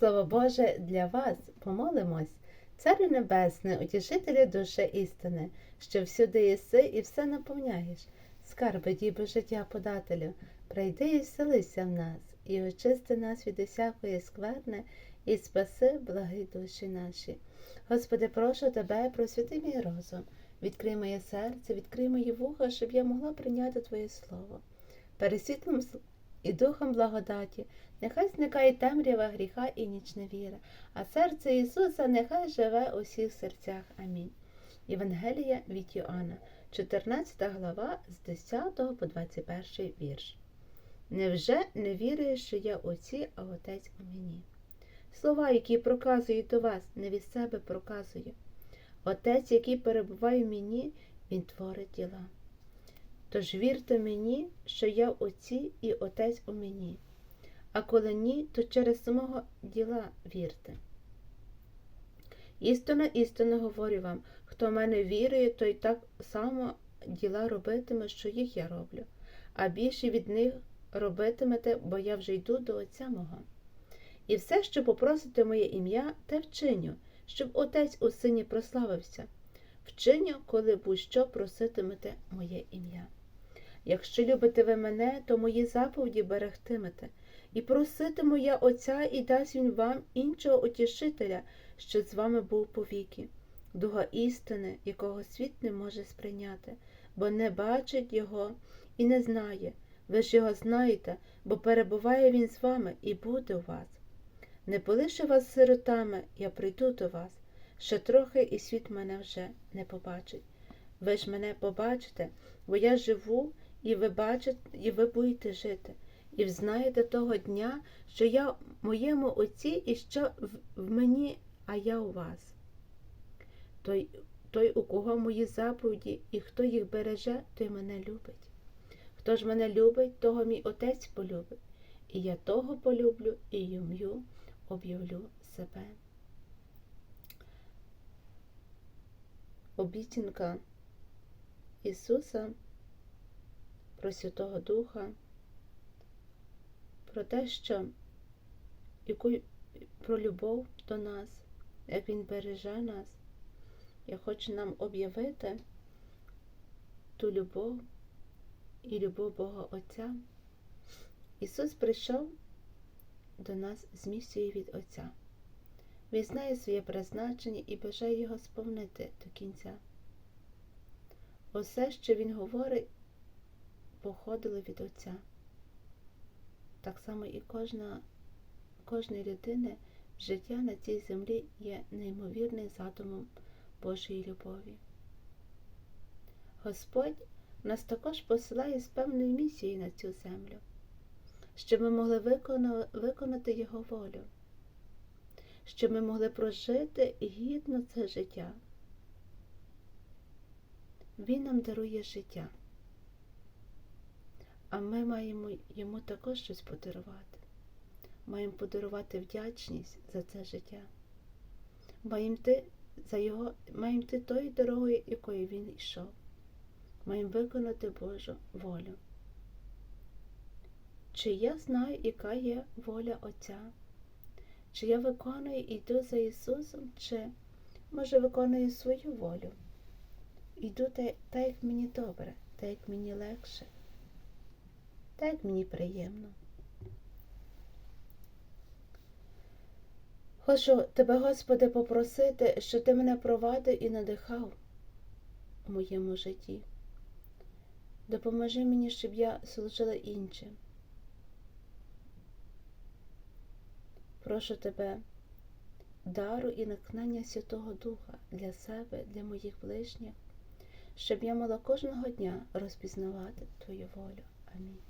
Слово Боже для вас помолимось, Царю Небесне, утішителю душі істини, що всюди єси і все наповняєш, скарби діби життя подателю, прийди і вселися в нас, і очисти нас від усякої скверни, і спаси благі душі наші. Господи, прошу тебе, просвіти мій розум, відкрий моє серце, відкрий мої вуха, щоб я могла прийняти Твоє Слово. Пересвітлим і духом благодаті, нехай зникає темрява гріха і нічна віра, а серце Ісуса нехай живе у всіх серцях. Амінь. Євангелія від Йоанна, 14 глава з 10 по 21 вірш. Невже не віруєш, що я Отці, а Отець у мені? Слова, які проказую до вас, не від себе проказую. Отець, який перебуває в мені, Він творить діла. Тож вірте мені, що я в Отці і Отець у мені, а коли ні, то через самого діла вірте. Істинно, істинно говорю вам, хто мене вірує, той так само діла робитиме, що їх я роблю, а більше від них робитимете, бо я вже йду до Отця мого. І все, що попросите моє ім'я, те вчиню, щоб Отець у сині прославився. Вчиню, коли будь-що проситимете моє ім'я. Якщо любите ви мене, то мої заповіді берегтимете, і проситиму я Отця, і дасть він вам іншого утішителя, що з вами був повіки, дуга істини, якого світ не може сприйняти, бо не бачить його і не знає. Ви ж його знаєте, бо перебуває він з вами і буде у вас. Не полишу вас сиротами, я прийду до вас. Ще трохи і світ мене вже не побачить. Ви ж мене побачите, бо я живу, і ви бачите, і ви будете жити, і взнаєте того дня, що я в моєму отці і що в, мені, а я у вас. Той, той, у кого мої заповіді, і хто їх береже, той мене любить. Хто ж мене любить, того мій отець полюбить, і я того полюблю, і йому об'явлю себе. Обіцянка Ісуса про Святого Духа, про те, що яку, про любов до нас, як Він береже нас, я хочу нам об'явити ту любов і любов Бога Отця. Ісус прийшов до нас з місією від Отця. Він знає своє призначення і бажає його сповнити до кінця. Усе, що Він говорить, походило від Отця. Так само і кожна, кожної людини життя на цій землі є неймовірним задумом Божої любові. Господь нас також посилає з певною місією на цю землю, щоб ми могли виконати Його волю, щоб ми могли прожити гідно це життя. Він нам дарує життя, а ми маємо йому також щось подарувати. Маємо подарувати вдячність за це життя. Маємо йти за його, маємо йти тою дорогою, якою він йшов. Маємо виконати Божу волю. Чи я знаю, яка є воля Отця? Чи я виконую і йду за Ісусом, чи, може, виконую свою волю? Йду так, як мені добре, так, як мені легше, так, як мені приємно. Хочу тебе, Господи, попросити, що ти мене провадив і надихав у моєму житті. Допоможи мені, щоб я служила іншим. Прошу тебе, дару і накнення Святого Духа для себе, для моїх ближніх, щоб я мала кожного дня розпізнавати Твою волю. Амінь.